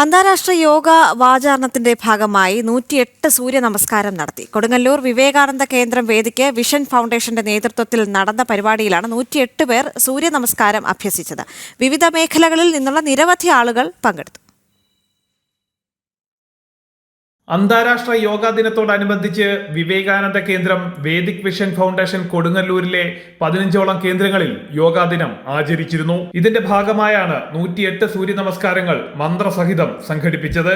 അന്താരാഷ്ട്ര യോഗ വാചാരണത്തിന്റെ ഭാഗമായി നൂറ്റിയെട്ട് സൂര്യ നമസ്കാരം നടത്തി. കൊടുങ്ങല്ലൂർ വിവേകാനന്ദ കേന്ദ്രം വേദിക്ക് വിഷൻ ഫൗണ്ടേഷന്റെ നേതൃത്വത്തിൽ നടന്ന പരിപാടിയിലാണ് നൂറ്റിയെട്ട് പേർ സൂര്യ നമസ്കാരം അഭ്യസിച്ചത്. വിവിധ മേഖലകളിൽ നിന്നുള്ള നിരവധി ആളുകൾ പങ്കെടുത്തു. അന്താരാഷ്ട്ര യോഗാ ദിനത്തോടനുബന്ധിച്ച് വിവേകാനന്ദ കേന്ദ്രം വേദിക് വിഷൻ ഫൗണ്ടേഷൻ കൊടുങ്ങല്ലൂരിലെ പതിനഞ്ചോളം കേന്ദ്രങ്ങളിൽ യോഗാ ദിനം ആചരിച്ചിരുന്നു. ഇതിന്റെ ഭാഗമായാണ് നൂറ്റിയെട്ട് സൂര്യ നമസ്കാരങ്ങൾ മന്ത്രസഹിതം സംഘടിപ്പിച്ചത്.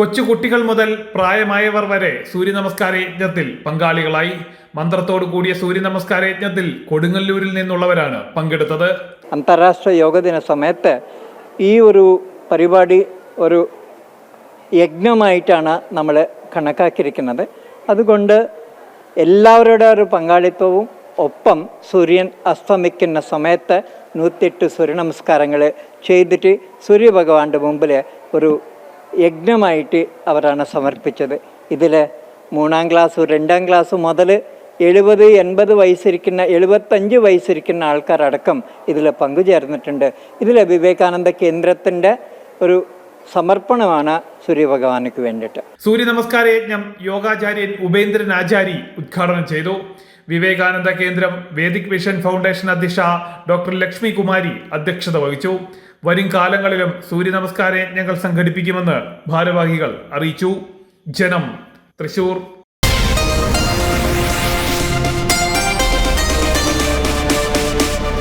കൊച്ചുകുട്ടികൾ മുതൽ പ്രായമായവർ വരെ സൂര്യ നമസ്കാര യജ്ഞത്തിൽ പങ്കാളികളായി. മന്ത്രത്തോടു കൂടിയ സൂര്യ നമസ്കാര യജ്ഞത്തിൽ കൊടുങ്ങല്ലൂരിൽ നിന്നുള്ളവരാണ് പങ്കെടുത്തത്. അന്താരാഷ്ട്ര യോഗ ദിന സമയത്ത് ഈ ഒരു പരിപാടി ഒരു യജ്ഞമായിട്ടാണ് നമ്മൾ കണക്കാക്കിയിരിക്കുന്നത്. അതുകൊണ്ട് എല്ലാവരുടെ ഒരു പങ്കാളിത്തവും ഒപ്പം സൂര്യൻ അസ്തമിക്കുന്ന സമയത്ത് നൂറ്റിയെട്ട് സൂര്യ നമസ്കാരങ്ങൾ ചെയ്തിട്ട് സൂര്യഭഗവാന്റെ മുമ്പിൽ ഒരു യജ്ഞമായിട്ട് അവരാണ് സമർപ്പിച്ചത്. ഇതിൽ മൂന്നാം ക്ലാസ് രണ്ടാം ക്ലാസ് മുതൽ എഴുപത് എൺപത് വയസ്സിരിക്കുന്ന എഴുപത്തഞ്ച് വയസ്സിരിക്കുന്ന ആൾക്കാരടക്കം ഇതിൽ പങ്കുചേർന്നിട്ടുണ്ട്. ഇതിൽ വിവേകാനന്ദ കേന്ദ്രത്തിന്റെ ഒരു സമർപ്പണമാണ് സൂര്യഭഗവാനുക്ക് വേണ്ടിയിട്ട്. സൂര്യ നമസ്കാര യജ്ഞം യോഗാചാര്യൻ ഉപേന്ദ്രൻ ആചാരി ഉദ്ഘാടനം ചെയ്തു. വിവേകാനന്ദ കേന്ദ്രം വേദിക് വിഷൻ ഫൗണ്ടേഷൻ അധ്യക്ഷ ഡോക്ടർ ലക്ഷ്മി കുമാരി അധ്യക്ഷത വഹിച്ചു. വരും കാലങ്ങളിലും സൂര്യ നമസ്കാര യജ്ഞങ്ങൾ സംഘടിപ്പിക്കുമെന്ന് ഭാരവാഹികൾ അറിയിച്ചു. ജനം തൃശൂർ.